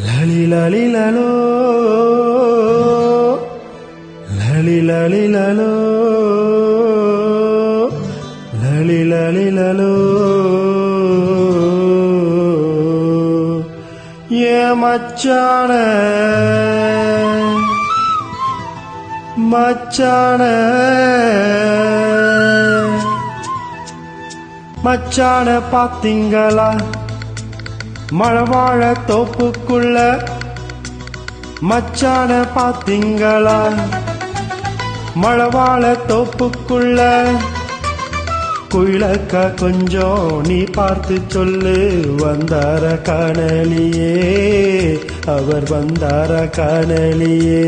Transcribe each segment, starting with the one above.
లలిలలో లలిలలో లలిలలో మచ్చాన? മച്ചാന മച്ചാന പാത്തിങ്കള மழவாழ தோப்புக்குள்ள மச்சான பாத்தீங்களா? மழவாழ தோப்புக்குள்ள குயிலக்க கொஞ்சம் நீ பார்த்து சொல்லு வந்தார காணலியே அவர் வந்தார காணலியே.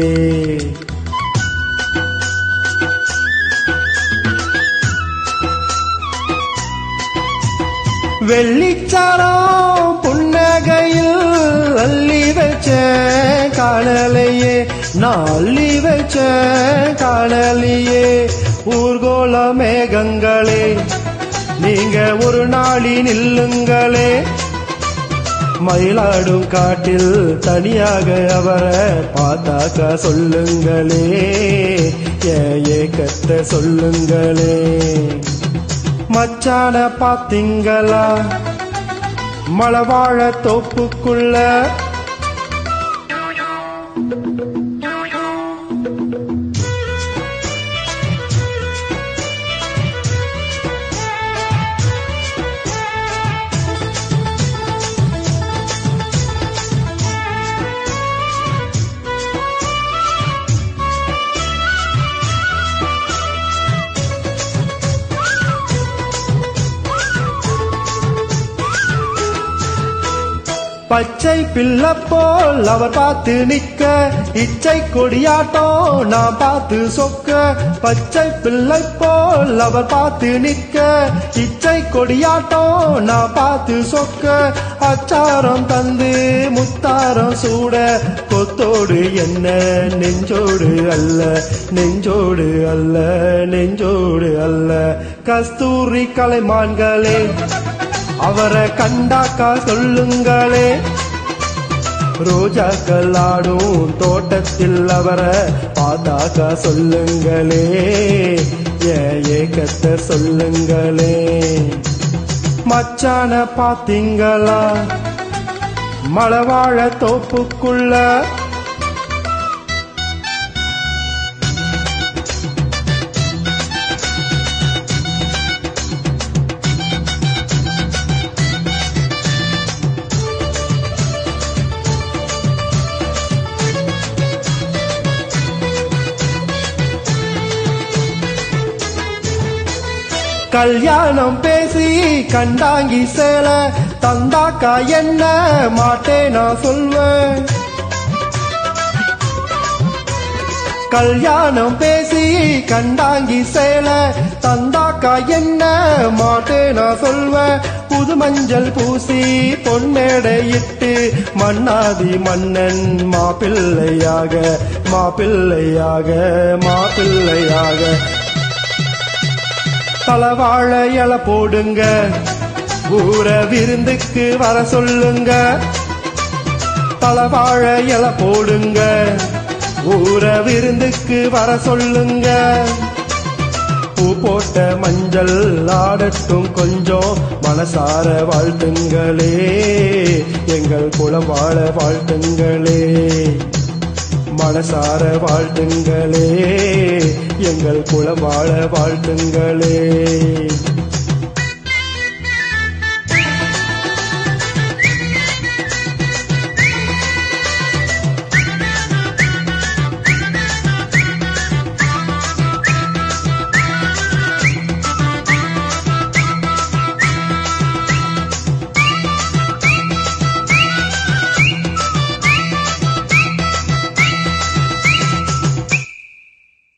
வெள்ளிச்சாரம் புன்னகையில் அள்ளி வச்ச காணலையே நான் அள்ளி வச்ச காணலியே. ஊர்கோல மேகங்களே நீங்க ஒரு நாளி நில்லுங்களே. மயிலாடும் காட்டில் தனியாக அவரை பார்த்தாக்க சொல்லுங்களே. ஏன் ஏக்கத்தை சொல்லுங்களே. மச்சான பாத்தீங்களா? மலவாழ தோப்புக்குள்ள பச்சை பிள்ளை போல் அவர் பார்த்து நிக்க இச்சை கொடியாட்டம் நான் பார்த்து சொக்க. பச்சை பிள்ளை போல் அவர் பார்த்து நிக்க இச்சை கொடியாட்டம் நான் பார்த்து சொக்க. அச்சாரம் தந்து முத்தாரம் சூட. கொத்தோடு என்ன? நெஞ்சோடு அல்ல. நெஞ்சோடு அல்ல. நெஞ்சோடு அல்ல. கஸ்தூரி கலைமான்களே. அவரை கண்டாக்கா சொல்லுங்களே. ரோஜாக்கள் ஆடும் தோட்டத்தில் அவரை பார்த்தாக்கா சொல்லுங்களே. ஏன் ஏக்கத்தை சொல்லுங்களே. மச்சான பாத்தீங்களா? மழவாழ தோப்புக்குள்ள கல்யாணம் பேசி கண்டாங்கி சேல தந்தாக்கா என்ன மாட்டேன் நான் சொல்வேன். கல்யாணம் பேசி கண்டாங்கி சேல தந்தாக்கா என்ன மாட்டேன் நான் சொல்வேன். புது மஞ்சள் பூசி பொன்மேடையிட்டு மன்னாதி மன்னன் மாப்பிள்ளையாக மாப்பிள்ளையாக மாப்பிள்ளையாக. தலவாழ இல போடுங்க. ஊர விருந்துக்கு வர சொல்லுங்க. தலவாழ இல போடுங்க. ஊர விருந்துக்கு வர சொல்லுங்க. பூ போட்ட மஞ்சள் ஆடட்டும் கொஞ்சம். மனசார வாழ்த்துங்களே. எங்கள் குளம் வாழ வாழ்த்துங்களே. மனசார வாழ்த்துங்களே. எங்கள் குலம் வாழ வாழ்த்துங்களே.